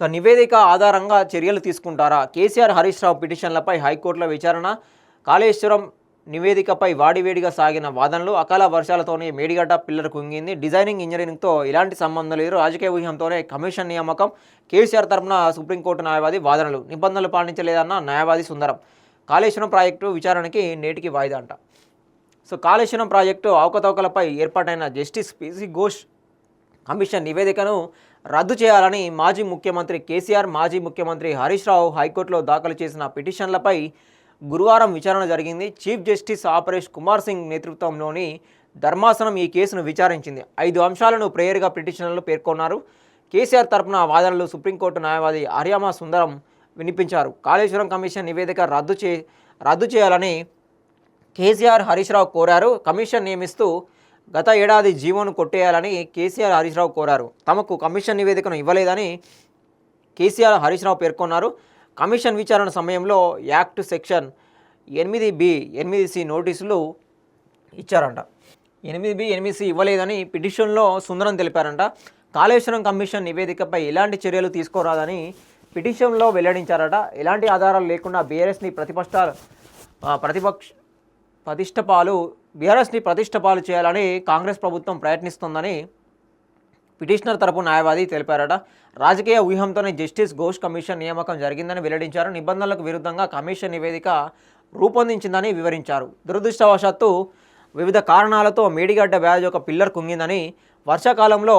ఇక నివేదిక ఆధారంగా చర్యలు తీసుకుంటారా? కేసీఆర్ హరీష్ రావు పిటిషన్లపై హైకోర్టులో విచారణ. కాళేశ్వరం నివేదికపై వాడివేడిగా సాగిన వాదనలు అకాల వర్షాలతోనే మేడిగడ్డ పిల్లర్ కుంగింది డిజైనింగ్ ఇంజనీరింగ్తో ఎలాంటి సంబంధం లేదు. రాజకీయ వ్యూహంతోనే కమిషన్ నియామకం. కేసీఆర్ తరపున సుప్రీంకోర్టు న్యాయవాది వాదనలు. నిబంధనలు పాటించలేదన్న న్యాయవాది సుందరం. కాళేశ్వరం ప్రాజెక్టు విచారణకి నేటికి వాయిదా అంట. సో కాళేశ్వరం ప్రాజెక్టు అవకతవకలపై ఏర్పాటైన జస్టిస్ పిసి ఘోష్ కమిషన్ నివేదికను రద్దు చేయాలని మాజీ ముఖ్యమంత్రి కేసీఆర్ మాజీ ముఖ్యమంత్రి హరీష్ రావు హైకోర్టులో దాఖలు చేసిన పిటిషన్లపై గురువారం విచారణ జరిగింది. చీఫ్ జస్టిస్ ఆపరేష్ కుమార్ సింగ్ నేతృత్వంలోని ధర్మాసనం ఈ కేసును విచారించింది. ఐదు అంశాలను ప్రేయర్గా పిటిషన్లు పేర్కొన్నారు. కేసీఆర్ తరపున వాదనలు సుప్రీంకోర్టు న్యాయవాది హర్యామా సుందరం వినిపించారు. కాళేశ్వరం కమిషన్ నివేదిక రద్దు చే రద్దు చేయాలని కేసీఆర్ హరీష్ రావు కోరారు. కమిషన్ నియమిస్తూ గత ఏడాది జీవోను కొట్టేయాలని కేసీఆర్ హరీష్ రావు కోరారు. తమకు కమిషన్ నివేదికను ఇవ్వలేదని కేసీఆర్ హరీష్ రావు పేర్కొన్నారు. కమిషన్ విచారణ సమయంలో యాక్ట్ సెక్షన్ ఎనిమిది బి ఎనిమిది సి నోటీసులు ఇచ్చారంట. ఎనిమిది బి ఎనిమిది సి ఇవ్వలేదని పిటిషన్లో సుందరం తెలిపారంట. కాళేశ్వరం కమిషన్ నివేదికపై ఎలాంటి చర్యలు తీసుకోరాదని పిటిషన్లో వెల్లడించారట. ఎలాంటి ఆధారాలు లేకుండా బీఆర్ఎస్ని ప్రతిపక్ష ప్రతిపక్ష ప్రతిష్టపాలు బీఆర్ఎస్ని ప్రతిష్టపాలు చేయాలని కాంగ్రెస్ ప్రభుత్వం ప్రయత్నిస్తోందని పిటిషనర్ తరపు న్యాయవాది తెలిపారట. రాజకీయ వ్యూహంతోనే జస్టిస్ ఘోష్ కమిషన్ నియామకం జరిగిందని వెల్లడించారు. నిబంధనలకు విరుద్ధంగా కమిషన్ నివేదిక రూపొందించిందని వివరించారు. దురదృష్టవశాత్తు వివిధ కారణాలతో మేడిగడ్డ వ్యాధి ఒక పిల్లర్ కుంగిందని వర్షాకాలంలో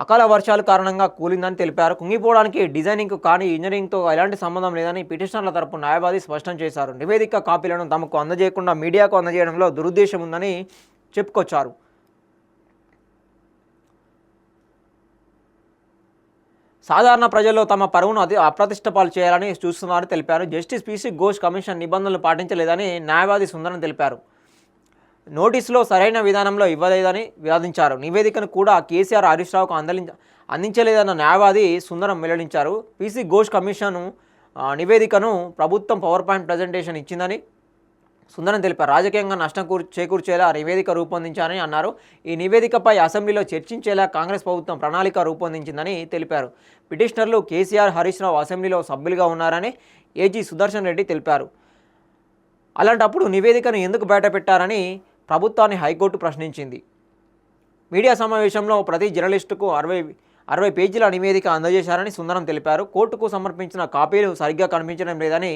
అకాల వర్షాల కారణంగా కూలిందని తెలిపారు. కుంగిపోవడానికి డిజైనింగ్కు కానీ ఇంజనీరింగ్తో ఎలాంటి సంబంధం లేదని పిటిషనర్ల తరపు న్యాయవాది స్పష్టం చేశారు. నివేదిక కాపీలను తమకు అందజేయకుండా మీడియాకు అందజేయడంలో దురుద్దేశం ఉందని చెప్పుకొచ్చారు. సాధారణ ప్రజల్లో తమ పరువును అతి అప్రతిష్టపాలు చేయాలని చూస్తున్నారని తెలిపారు. జస్టిస్ పీసీ ఘోష్ కమిషన్ నిబంధనలు పాటించలేదని న్యాయవాది సుందరం తెలిపారు. నోటీసులో సరైన విధానంలో ఇవ్వలేదని వివాదించారు. నివేదికను కూడా కేసీఆర్ హరీష్ రావుకు అందలించ అందించలేదన్న న్యాయవాది సుందరం వెల్లడించారు. పీసీ ఘోష్ కమిషన్ నివేదికను ప్రభుత్వం పవర్ పాయింట్ ప్రజెంటేషన్ ఇచ్చిందని సుందరం తెలిపారు. రాజకీయంగా నష్టం చేకూర్చేలా నివేదిక రూపొందించారని అన్నారు. ఈ నివేదికపై అసెంబ్లీలో చర్చించేలా కాంగ్రెస్ ప్రభుత్వం ప్రణాళిక రూపొందించిందని తెలిపారు. పిటిషనర్లు కేసీఆర్ హరీష్ రావు అసెంబ్లీలో సభ్యులుగా ఉన్నారని ఏజీ సుదర్శన్ రెడ్డి తెలిపారు. అలాంటప్పుడు నివేదికను ఎందుకు బయటపెట్టారని ప్రభుత్వాన్ని హైకోర్టు ప్రశ్నించింది. మీడియా సమావేశంలో ప్రతి జర్నలిస్టుకు అరవై అరవై పేజీల నివేదిక అందజేశారని సుందరం తెలిపారు. కోర్టుకు సమర్పించిన కాపీలు సరిగ్గా కనిపించడం లేదని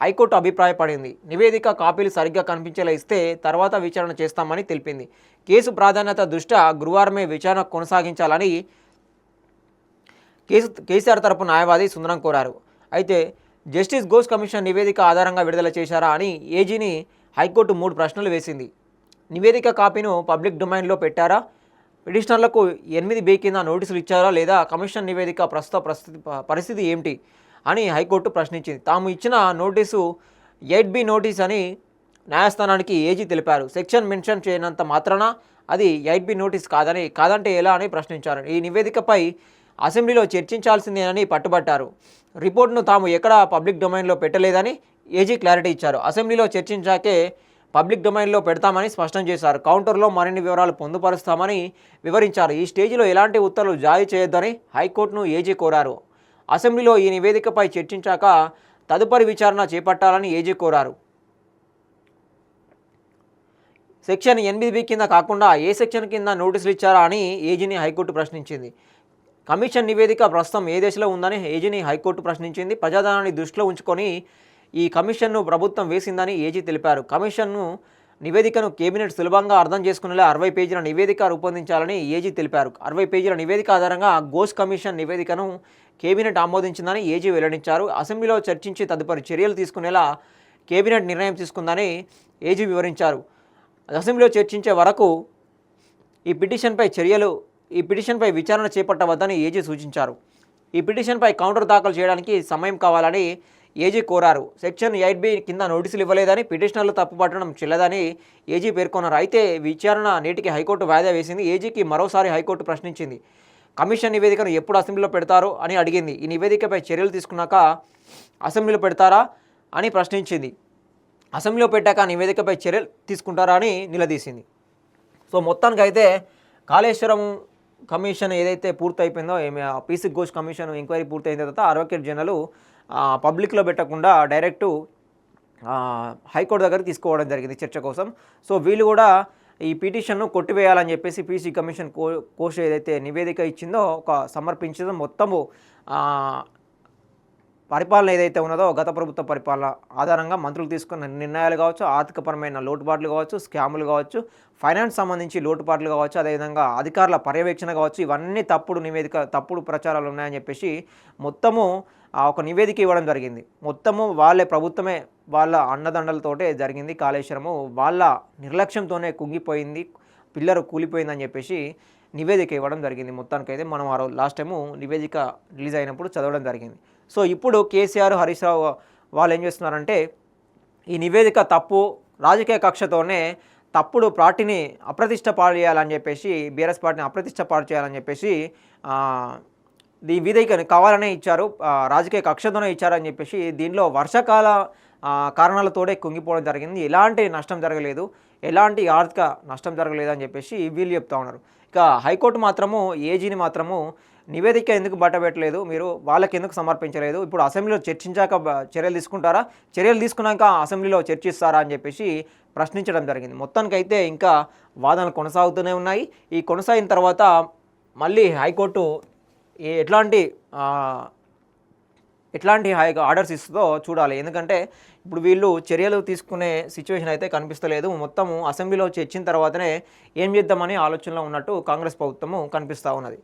హైకోర్టు అభిప్రాయపడింది. నివేదిక కాపీలు సరిగ్గా కనిపించేలా ఇస్తే తర్వాత విచారణ చేస్తామని తెలిపింది. కేసు ప్రాధాన్యత దృష్ట్యా గురువారమే విచారణ కొనసాగించాలని కేసు కేసీఆర్ తరపు న్యాయవాది సుందరం కోరారు. అయితే జస్టిస్ ఘోష్ కమిషన్ నివేదిక ఆధారంగా విడుదల చేశారా అని ఏజీని హైకోర్టు మూడు ప్రశ్నలు వేసింది. నివేదిక కాపీను పబ్లిక్ డొమైన్లో పెట్టారా? పిటిషనర్లకు ఎనిమిది బే కింద నోటీసులు ఇచ్చారా? లేదా కమిషన్ నివేదిక ప్రస్తుత పరిస్థితి పరిస్థితి ఏమిటి? అని హైకోర్టు ప్రశ్నించింది. తాము ఇచ్చిన నోటీసు ఎయిట్ బి నోటీస్ అని న్యాయస్థానానికి ఏజీ తెలిపారు. సెక్షన్ మెన్షన్ చేయనంత మాత్రాన? అది ఎయిట్ బి నోటీస్ కాదని కాదంటే ఎలా అని ప్రశ్నించారు. ఈ నివేదికపై అసెంబ్లీలో చర్చించాల్సిందేనని పట్టుబట్టారు. రిపోర్ట్ను తాము ఎక్కడా పబ్లిక్ డొమైన్లో పెట్టలేదని ఏజీ క్లారిటీ ఇచ్చారు. అసెంబ్లీలో చర్చించాకే పబ్లిక్ డొమైన్లో పెడతామని స్పష్టం చేశారు. కౌంటర్లో మరిన్ని వివరాలు పొందుపరుస్తామని వివరించారు. ఈ స్టేజిలో ఎలాంటి ఉత్తర్వులు జారీ చేయొద్దని హైకోర్టును ఏజీ కోరారు. అసెంబ్లీలో ఈ నివేదికపై చర్చించాక తదుపరి విచారణ చేపట్టాలని ఏజీ కోరారు. సెక్షన్ ఎనిమిది కింద కాకుండా ఏ సెక్షన్ కింద నోటీసులు ఇచ్చారా అని ఏజీని హైకోర్టు ప్రశ్నించింది. కమిషన్ నివేదిక ప్రస్తుతం ఏ దశలో ఉందని ఏజీని హైకోర్టు ప్రశ్నించింది. ప్రజాధనాన్ని దృష్టిలో ఉంచుకొని ఈ కమిషన్ను ప్రభుత్వం వేసిందని ఏజీ తెలిపారు. కమిషన్ను నివేదికను కేబినెట్ సులభంగా అర్థం చేసుకునేలా అరవై పేజీల నివేదిక రూపొందించాలని ఏజీ తెలిపారు. అరవై పేజీల నివేదిక ఆధారంగా ఘోష్ కమిషన్ నివేదికను కేబినెట్ ఆమోదించిందని ఏజీ వెల్లడించారు. అసెంబ్లీలో చర్చించి తదుపరి చర్యలు తీసుకునేలా కేబినెట్ నిర్ణయం తీసుకుందని ఏజీ వివరించారు. అసెంబ్లీలో చర్చించే వరకు ఈ పిటిషన్పై చర్యలు ఈ పిటిషన్పై విచారణ చేపట్టవద్దని ఏజీ సూచించారు. ఈ పిటిషన్పై కౌంటర్ దాఖలు చేయడానికి సమయం కావాలని ఏజీ కోరారు. సెక్షన్ ఎయిట్ బి కింద నోటీసులు ఇవ్వలేదని పిటిషనర్లు తప్పుపట్టడం చెల్లదని ఏజీ పేర్కొన్నారు. అయితే విచారణ నేటికి హైకోర్టు వాయిదా వేసింది. ఏజీకి మరోసారి హైకోర్టు ప్రశ్నించింది. కమిషన్ నివేదికను ఎప్పుడు అసెంబ్లీలో పెడతారు అని అడిగింది. ఈ నివేదికపై చర్యలు తీసుకున్నాక అసెంబ్లీలో పెడతారా అని ప్రశ్నించింది. అసెంబ్లీలో పెట్టాక నివేదికపై చర్యలు తీసుకుంటారా అని నిలదీసింది. సో మొత్తానికైతే కాళేశ్వరం కమిషన్ ఏదైతే పూర్తయిపోయిందో ఏమి పీసీ ఘోష్ కమిషన్ ఎంక్వైరీ పూర్తయిన తర్వాత అడ్వకేట్ జనరల్ పబ్లిక్లో పెట్టకుండా డైరెక్టు హైకోర్టు దగ్గర తీసుకోవడం జరిగింది చర్చ కోసం. సో వీళ్ళు కూడా ఈ పిటిషన్ను కొట్టివేయాలని చెప్పేసి పీసీ కమిషన్ కో కోర్స్ ఏదైతే నివేదిక ఇచ్చిందో ఒక సమర్పించడం మొత్తము పరిపాలన ఏదైతే ఉన్నదో గత ప్రభుత్వ పరిపాలన ఆధారంగా మంత్రులు తీసుకున్న నిర్ణయాలు కావచ్చు ఆర్థికపరమైన లోటుపాట్లు కావచ్చు స్కాములు కావచ్చు ఫైనాన్స్ సంబంధించి లోటుపాట్లు కావచ్చు అదేవిధంగా అధికారుల పర్యవేక్షణ కావచ్చు ఇవన్నీ తప్పుడు నివేదిక తప్పుడు ప్రచారాలు ఉన్నాయని చెప్పేసి మొత్తము ఒక నివేదిక ఇవ్వడం జరిగింది. మొత్తము వాళ్ళే ప్రభుత్వమే వాళ్ళ అన్నదండలతోటే జరిగింది కాళేశ్వరము. వాళ్ళ నిర్లక్ష్యంతోనే కుంగిపోయింది పిల్లరు కూలిపోయిందని చెప్పేసి నివేదిక ఇవ్వడం జరిగింది. మొత్తానికైతే మనం ఆ రోజు లాస్ట్ టైము నివేదిక రిలీజ్ అయినప్పుడు చదవడం జరిగింది. సో ఇప్పుడు కేసీఆర్ హరీష్ రావు వాళ్ళు ఏం చేస్తున్నారంటే ఈ నివేదిక తప్పు రాజకీయ కక్షతోనే తప్పుడు పార్టీని అప్రతిష్ట పాడు చేయాలని చెప్పేసి బీఆర్ఎస్ పార్టీని అప్రతిష్ట పాడు చేయాలని చెప్పేసి ఈ విధేయకని కావాలనే ఇచ్చారు రాజకీయ కక్షతోనే ఇచ్చారని చెప్పేసి దీనిలో వర్షాకాల కారణాలతోడే కారణాలతోనే కుంగిపోవడం జరిగింది. ఎలాంటి నష్టం జరగలేదు. ఎలాంటి ఆర్థిక నష్టం జరగలేదు అని చెప్పేసి వీళ్ళు చెప్తా ఉన్నారు. ఇక హైకోర్టు మాత్రము ఏజీని మాత్రము నివేదిక ఎందుకు బట్టబెట్టలేదు? మీరు వాళ్ళకి ఎందుకు సమర్పించలేదు? ఇప్పుడు అసెంబ్లీలో చర్చించాక చర్యలు తీసుకుంటారా? చర్యలు తీసుకున్నాక అసెంబ్లీలో చర్చిస్తారా అని చెప్పేసి ప్రశ్నించడం జరిగింది. మొత్తానికైతే ఇంకా వాదనలు కొనసాగుతూనే ఉన్నాయి. ఈ కొనసాగిన తర్వాత మళ్ళీ హైకోర్టు ఎట్లాంటి ఎట్లాంటి హై ఆర్డర్స్ ఇస్తుందో చూడాలి. ఎందుకంటే ఇప్పుడు వీళ్ళు చర్యలు తీసుకునే సిచ్యువేషన్ అయితే కనిపిస్తలేదు. మొత్తము అసెంబ్లీలో చర్చిన తర్వాతనే ఏం చేద్దామని ఆలోచనలో ఉన్నట్టు కాంగ్రెస్ ప్రభుత్వము కనిపిస్తూ ఉన్నది.